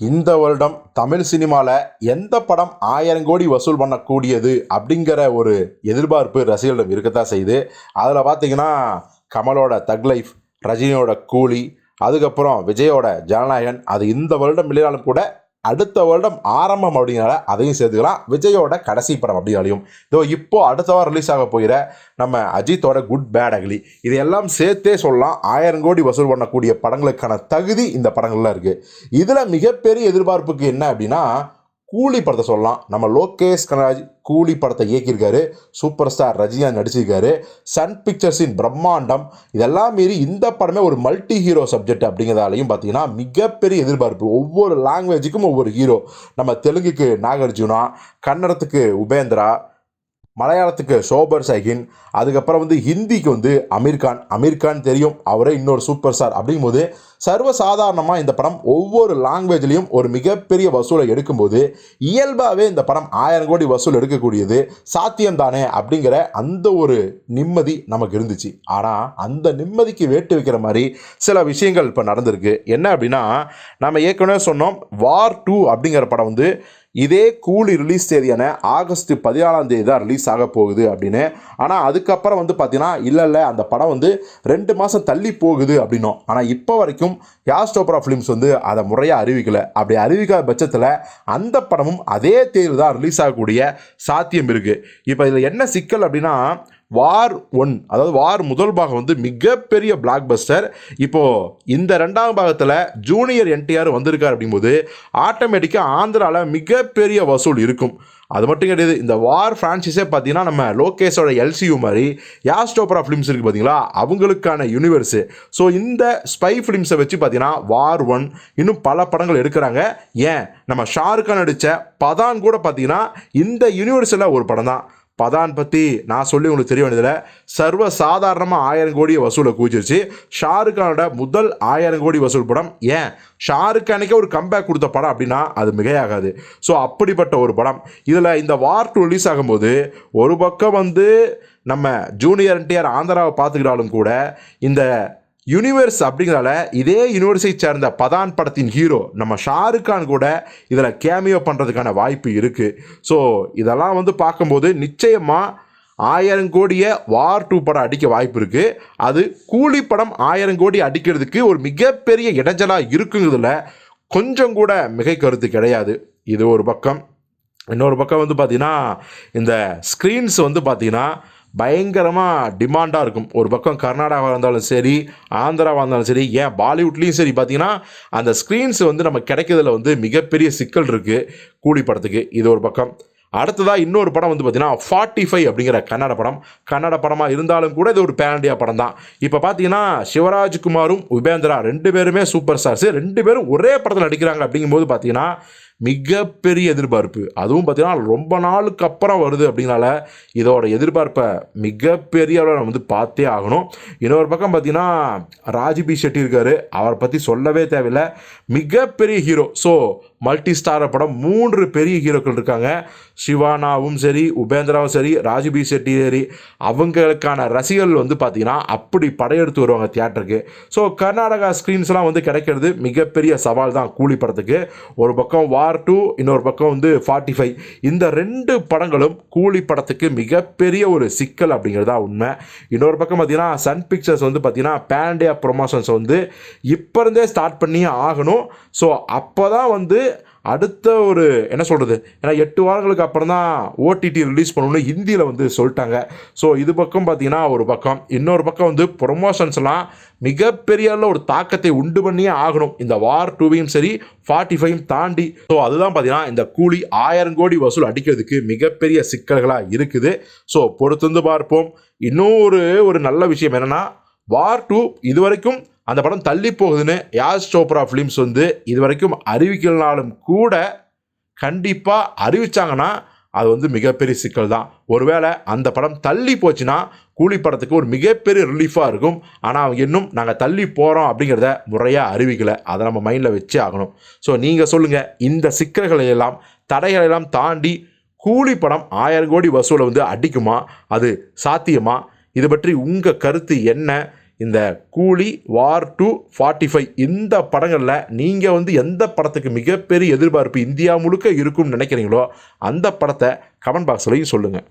இந்த வருடம் தமிழ் சினிமாவில் எந்த படம் ஆயிரம் கோடி வசூல் பண்ணக்கூடியது அப்படிங்கிற ஒரு எதிர்பார்ப்பு ரசிகர்களிடம் இருக்கத்தான் செய்யுது. அதில் பார்த்தீங்கன்னா கமலோட தக் லைஃப் ரஜினியோட கூலி அதுக்கப்புறம் விஜயோட ஜனநாயகன் அது இந்த வருடம் இல்லைனாலும் கூட அடுத்த வருடம் ஆரம்பம் அப்படிங்கிறனால அதையும் சேர்த்துக்கலாம். விஜயோட கடைசி படம் அப்படின்னாலையும் இதோ இப்போ அடுத்த வாரம் ரிலீஸ் ஆக போகிற நம்ம அஜித்தோட குட் பேட் அகலி இதையெல்லாம் சேர்த்தே சொல்லலாம். ஆயிரம் கோடி வசூல் பண்ணக்கூடிய படங்களுக்கான தகுதி இந்த படங்கள்லாம் இருக்குது இதில் மிகப்பெரிய எதிர்பார்ப்புக்கு என்ன அப்படின்னா கூலி படத்தை சொல்லலாம். நம்ம லோகேஷ் கனராஜ் கூலி படத்தை இயக்கியிருக்காரு. சூப்பர் ஸ்டார் ரஜினியா நடிச்சிருக்காரு. சன் பிக்சர்ஸின் பிரம்மாண்டம். இதெல்லாம் மீறி இந்த படமே ஒரு மல்டி ஹீரோ சப்ஜெக்ட் அப்படிங்கிறதாலையும் பார்த்தீங்கன்னா மிகப்பெரிய எதிர்பார்ப்பு. ஒவ்வொரு லாங்குவேஜுக்கும் ஒவ்வொரு ஹீரோ நம்ம தெலுங்குக்கு நாகார்ஜுனா கன்னடத்துக்கு உபேந்திரா மலையாளத்துக்கு சோபர் சைகின் அதுக்கப்புறம் வந்து ஹிந்திக்கு வந்து அமீர்கான். அமீர்கான் தெரியும். அவரே இன்னொரு சூப்பர் ஸ்டார். அப்படிங்கும்போது சர்வசாதாரணமாக இந்த படம் ஒவ்வொரு லாங்குவேஜ்லேயும் ஒரு மிகப்பெரிய வசூலை எடுக்கும்போது இயல்பாகவே இந்த படம் ஆயிரம் கோடி வசூல் எடுக்கக்கூடியது சாத்தியம் தானே அப்படிங்கிற அந்த ஒரு நிம்மதி நமக்கு இருந்துச்சு. ஆனால் அந்த நிம்மதிக்கு வேட்டு வைக்கிற மாதிரி சில விஷயங்கள் இப்போ நடந்திருக்கு. என்ன அப்படின்னா நம்ம ஏற்கனவே சொன்னோம் வார் டூ அப்படிங்கிற படம் வந்து இதே கூலி ரிலீஸ் தேதியான ஆகஸ்ட் பதினாலாம் தேதி தான் ரிலீஸ் ஆக போகுது அப்படின்னு. ஆனால் அதுக்கப்புறம் வந்து பார்த்தீங்கன்னா இல்லை இல்லை அந்த படம் வந்து ரெண்டு மாதம் தள்ளி போகுது அப்படின்னும். ஆனால் இப்போ வரைக்கும் யாஸ்டோப்ரா ஃபிலிம்ஸ் வந்து அதை முறையாக அறிவிக்கலை? அப்படி அறிவிக்காத பட்சத்தில் அந்த படமும் அதே தேதியில் தான் ரிலீஸ் ஆகக்கூடிய சாத்தியம் இருக்குது இப்போ இதில் என்ன சிக்கல் அப்படின்னா வார் ஒன் அதாவது வார் முதல் பாகம் வந்து மிகப்பெரிய பிளாக் பஸ்டர் இப்போது இந்த ரெண்டாம் பாகத்தில் ஜூனியர் என்டிஆர் வந்திருக்கார் அப்படிங்கும்போது ஆட்டோமேட்டிக்காக ஆந்திராவில் மிகப்பெரிய வசூல் இருக்கும். அது மட்டும் கிடையாது இந்த வார் ஃப்ரான்ச்சைஸே பார்த்தீங்கன்னா நம்ம லோகேஷோட எல்சியூ மாதிரி யாஸ்டோப்ரா ஃபிலிம்ஸ் இருக்குது பார்த்தீங்களா அவங்களுக்கான யூனிவர்ஸு ஸோ இந்த ஸ்பை ஃபிலிம்ஸை வச்சு பார்த்தீங்கன்னா வார் ஒன் இன்னும் பல படங்கள் எடுக்கிறாங்க. ஏன்? நம்ம ஷாருக்கான் நடித்த பதான் கூட பார்த்தீங்கன்னா இந்த யூனிவர்ஸில் ஒரு படம் தான் பதான் பற்றி நான் சொல்லி உங்களுக்கு தெரிய வேண்டியதில் சர்வ சாதாரணமாக ஆயிரம் கோடியை வசூலை கூச்சிருச்சு ஷாருக் கானோட முதல் ஆயிரம் கோடி வசூல் படம் ஏன்? ஷாருக் கானுக்கே ஒரு கம்பேக் கொடுத்த படம் அப்படின்னா அது மிகையாகாது. ஸோ அப்படிப்பட்ட ஒரு படம். இதில் இந்த வார் டூ ரிலீஸ் ஆகும்போது ஒரு பக்கம் வந்து நம்ம ஜூனியர் என்டிஆர் ஆந்திராவை பார்த்துக்கிட்டாலும் கூட இந்த யூனிவர்ஸ் அப்படிங்கிறதால இதே யூனிவர்ஸை சேர்ந்த பதான் படத்தின் ஹீரோ நம்ம ஷாருக் கான் கூட இதில் கேமியோ பண்ணுறதுக்கான வாய்ப்பு இருக்குது ஸோ இதெல்லாம் வந்து பார்க்கும்போது நிச்சயமாக ஆயிரம் கோடியை வார் டூ படம் அடிக்க வாய்ப்பு இருக்குது அது கூலி படம் ஆயிரம் கோடி அடிக்கிறதுக்கு ஒரு மிகப்பெரிய இடைஞ்சலாக இருக்குங்கிறதுல கொஞ்சம் கூட மிகை கருத்து கிடையாது. இது ஒரு பக்கம். இன்னொரு பக்கம் வந்து பார்த்திங்கன்னா இந்த ஸ்க்ரீன்ஸ் வந்து பார்த்திங்கன்னா பயங்கரமாக டிமாண்டாக இருக்கும். ஒரு பக்கம் கர்நாடகாவாக இருந்தாலும் சரி ஆந்திராவாக இருந்தாலும் சரி ஏன் பாலிவுட்லேயும் சரி பார்த்தீங்கன்னா அந்த ஸ்க்ரீன்ஸ் வந்து நம்ம கிடைக்கிறதுல வந்து மிகப்பெரிய சிக்கல் இருக்குது கூலி படத்துக்கு. இது ஒரு பக்கம். அடுத்ததாக இன்னொரு படம் வந்து பார்த்தீங்கன்னா ஃபார்ட்டி ஃபைவ் அப்படிங்கிற கன்னட படம். கன்னட படமாக இருந்தாலும் கூட இது ஒரு பேண்டியா படம் தான். இப்போ பார்த்தீங்கன்னா சிவராஜ்குமாரும் உபேந்திரா ரெண்டு பேருமே சூப்பர் ஸ்டார்ஸ் ரெண்டு பேரும் ஒரே படத்தில் நடிக்கிறாங்க அப்படிங்கும்போது பார்த்தீங்கன்னா மிகப்பெரிய எதிர்பார்ப்பு. அதுவும் பார்த்தீங்கன்னா ரொம்ப நாளுக்கு அப்புறம் வருது அப்படின்னால இதோட எதிர்பார்ப்பை மிகப்பெரிய அளவில் நம்ம வந்து பார்த்தே ஆகணும். இன்னொரு பக்கம் பார்த்தீங்கன்னா ராஜ்பி ஷெட்டி இருக்காரு. அவரை பற்றி சொல்லவே தேவையில்லை. மிகப்பெரிய ஹீரோ ஸோ மல்டி ஸ்டார படம். மூன்று பெரிய ஹீரோக்கள் இருக்காங்க. சிவானாவும் சரி உபேந்திராவும் சரி ராஜ்பி செட்டி சரி அவங்களுக்கான ரசிகர்கள் வந்து பார்த்தீங்கன்னா அப்படி படையெடுத்து வருவாங்க தியேட்டருக்கு. ஸோ கர்நாடகா ஸ்க்ரீன்ஸ்லாம் வந்து கிடைக்கிறது மிகப்பெரிய சவால் தான் கூலி படத்துக்கு. ஒரு பக்கம் வார் டூ இன்னொரு பக்கம் வந்து ஃபார்ட்டி ஃபைவ் இந்த ரெண்டு படங்களும் கூலி படத்துக்கு மிகப்பெரிய ஒரு சிக்கல் அப்படிங்கிறது தான் உண்மை. இன்னொரு பக்கம் பார்த்தீங்கன்னா சன் பிக்சர்ஸ் வந்து பார்த்தீங்கன்னா பேண்டியா ப்ரொமோஷன்ஸ் வந்து இப்போ இருந்தே ஸ்டார்ட் பண்ணி ஆகணும். ஸோ அப்போ தான் வந்து அடுத்த ஒரு என்ன சொல்கிறது ஏன்னா எட்டு வாரங்களுக்கு அப்புறம் தான் ஓடிடி ரிலீஸ் பண்ணணும்னு ஹிந்தியில் வந்து சொல்லிட்டாங்க. ஸோ இது பக்கம் பார்த்தீங்கன்னா ஒரு பக்கம். இன்னொரு பக்கம் வந்து ப்ரொமோஷன்ஸ்லாம் மிகப்பெரிய அளவில் ஒரு தாக்கத்தை உண்டு பண்ணியே ஆகணும். இந்த வார் டூவையும் சரி ஃபார்ட்டி ஃபைவ் தாண்டி. ஸோ அதுதான் பார்த்தீங்கன்னா இந்த கூலி ஆயிரம் கோடி வசூல் அடிக்கிறதுக்கு மிகப்பெரிய சிக்கல்களாக இருக்குது. ஸோ பொறுத்திருந்து பார்ப்போம். இன்னும் ஒரு ஒரு நல்ல விஷயம் என்னென்னா வார் டூ இது வரைக்கும் அந்த படம் தள்ளி போகுதுன்னு யாஸ் சோப்ரா ஃபிலிம்ஸ் வந்து இது வரைக்கும் அறிவிக்கலனாலும் கூட கண்டிப்பாக அறிவிச்சாங்கன்னா அது வந்து மிகப்பெரிய சிக்கல் தான். ஒருவேளை அந்த படம் தள்ளி போச்சுன்னா கூலி படத்துக்கு ஒரு மிகப்பெரிய ரிலீஃபாக இருக்கும். ஆனால் அவங்க இன்னும் நாங்கள் தள்ளி போகிறோம் அப்படிங்கிறத முறையாக அறிவிக்கலை. அதை நம்ம மைண்டில் வச்சே ஆகணும். ஸோ நீங்கள் சொல்லுங்கள் இந்த சிக்கல்களை எல்லாம் தடைகளை எல்லாம் தாண்டி கூலி படம் ஆயிரம் கோடி வசூலை வந்து அடிக்குமா? அது சாத்தியமா? இது பற்றி உங்கள் கருத்து என்ன? இந்த கூலி வார் டூ ஃபார்ட்டி ஃபைவ் இந்த படங்களில் நீங்கள் வந்து எந்த படத்துக்கு மிகப்பெரிய எதிர்பார்ப்பு இந்தியா முழுக்க இருக்கும்னு நினைக்கிறீங்களோ அந்த படத்தை கமெண்ட் பாக்ஸ்லையும் சொல்லுங்கள்